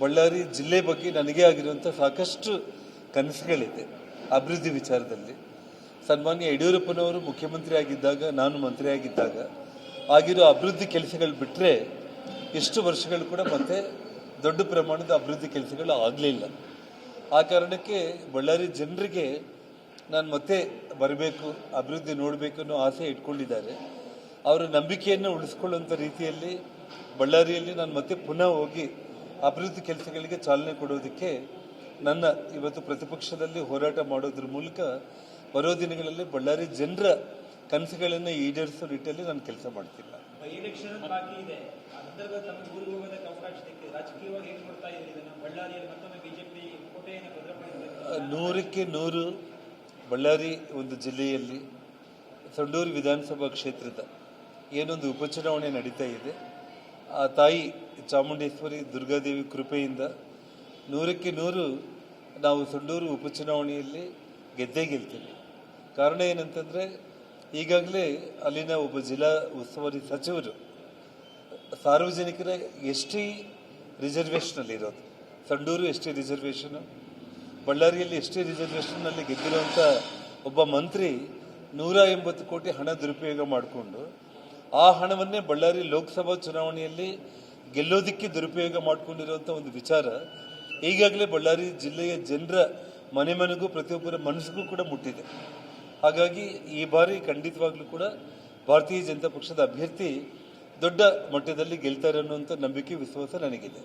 ಬಳ್ಳಾರಿ ಜಿಲ್ಲೆ ಬಗ್ಗೆ ನನಗೆ ಆಗಿರುವಂಥ ಸಾಕಷ್ಟು ಕನಸುಗಳಿದೆ. ಅಭಿವೃದ್ಧಿ ವಿಚಾರದಲ್ಲಿ. ಸನ್ಮಾನ್ಯ ಯಡಿಯೂರಪ್ಪನವರು ಮುಖ್ಯಮಂತ್ರಿ ಆಗಿದ್ದಾಗ, ನಾನು ಮಂತ್ರಿ ಆಗಿದ್ದಾಗ ಆಗಿರೋ ಅಭಿವೃದ್ಧಿ ಕೆಲಸಗಳು ಬಿಟ್ಟರೆ ಎಷ್ಟು ವರ್ಷಗಳು ಕೂಡ ಮತ್ತೆ ದೊಡ್ಡ ಪ್ರಮಾಣದ ಅಭಿವೃದ್ಧಿ ಕೆಲಸಗಳು ಆಗಲಿಲ್ಲ ಆ ಕಾರಣಕ್ಕೆ ಬಳ್ಳಾರಿ ಜನರಿಗೆ ನಾನು ಮತ್ತೆ ಬರಬೇಕು, ಅಭಿವೃದ್ಧಿ ನೋಡಬೇಕು ಅನ್ನೋ ಆಸೆ ಇಟ್ಕೊಂಡಿದ್ದಾರೆ. ಅವರ ನಂಬಿಕೆಯನ್ನು ಉಳಿಸ್ಕೊಳ್ಳುವಂಥ ರೀತಿಯಲ್ಲಿ ಬಳ್ಳಾರಿಯಲ್ಲಿ ನಾನು ಮತ್ತೆ ಪುನಃ ಹೋಗಿ ಅಭಿವೃದ್ಧಿ ಕೆಲಸಗಳಿಗೆ ಚಾಲನೆ ಕೊಡೋದಕ್ಕೆ ನನ್ನ ಇವತ್ತು ಪ್ರತಿಪಕ್ಷದಲ್ಲಿ ಹೋರಾಟ ಮಾಡೋದ್ರ ಮೂಲಕ ಬರೋ ದಿನಗಳಲ್ಲಿ ಬಳ್ಳಾರಿ ಜನರ ಕನಸುಗಳನ್ನು ಈಡೇರಿಸೋ ರೀತಿಯಲ್ಲಿ ನಾನು ಕೆಲಸ ಮಾಡ್ತಿಲ್ಲ. ನೂರಕ್ಕೆ ನೂರು ಬಳ್ಳಾರಿ ಒಂದು ಜಿಲ್ಲೆಯಲ್ಲಿ ಸಂಡೂರು ವಿಧಾನಸಭಾ ಕ್ಷೇತ್ರದ ಏನೊಂದು ಉಪಚುನಾವಣೆ ನಡೀತಾ ಇದೆ. ಆ ತಾಯಿ ಚಾಮುಂಡೇಶ್ವರಿ ದುರ್ಗಾದೇವಿ ಕೃಪೆಯಿಂದ ನೂರಕ್ಕೆ ನೂರು ನಾವು ಸಂಡೂರು ಉಪಚುನಾವಣೆಯಲ್ಲಿ ಗೆದ್ದೇ ಗೆಲ್ತೀವಿ. ಕಾರಣ ಏನಂತಂದರೆ, ಈಗಾಗಲೇ ಅಲ್ಲಿನ ಒಬ್ಬ ಜಿಲ್ಲಾ ಉಸ್ತುವಾರಿ ಸಚಿವರು ಸಾರ್ವಜನಿಕರ ಎಸ್ ಟಿ ರಿಸರ್ವೇಷನಲ್ಲಿರೋದು ಸಂಡೂರು ಎಸ್ ಟಿ ರಿಸರ್ವೇಷನು, ಬಳ್ಳಾರಿಯಲ್ಲಿ ಎಸ್ ಟಿ ರಿಸರ್ವೇಷನ್ನಲ್ಲಿ ಗೆದ್ದಿರುವಂಥ ಒಬ್ಬ ಮಂತ್ರಿ ನೂರ ಎಂಬತ್ತು ಕೋಟಿ ಹಣ ದುರುಪಯೋಗ ಮಾಡಿಕೊಂಡು, ಆ ಹಣವನ್ನೇ ಬಳ್ಳಾರಿ ಲೋಕಸಭಾ ಚುನಾವಣೆಯಲ್ಲಿ ಗೆಲ್ಲೋದಕ್ಕೆ ದುರುಪಯೋಗ ಮಾಡಿಕೊಂಡಿರುವಂಥ ಒಂದು ವಿಚಾರ ಈಗಾಗಲೇ ಬಳ್ಳಾರಿ ಜಿಲ್ಲೆಯ ಜನರ ಮನೆ ಮನೆಗೂ ಪ್ರತಿಯೊಬ್ಬರ ಮನಸ್ಸಿಗೂ ಕೂಡ ಮುಟ್ಟಿದೆ. ಹಾಗಾಗಿ ಈ ಬಾರಿ ಖಂಡಿತವಾಗ್ಲೂ ಕೂಡ ಭಾರತೀಯ ಜನತಾ ಪಕ್ಷದ ಅಭ್ಯರ್ಥಿ ದೊಡ್ಡ ಮಟ್ಟದಲ್ಲಿ ಗೆಲ್ತಾರೆ ಅನ್ನುವಂಥ ನಂಬಿಕೆ, ವಿಶ್ವಾಸ ನನಗಿದೆ.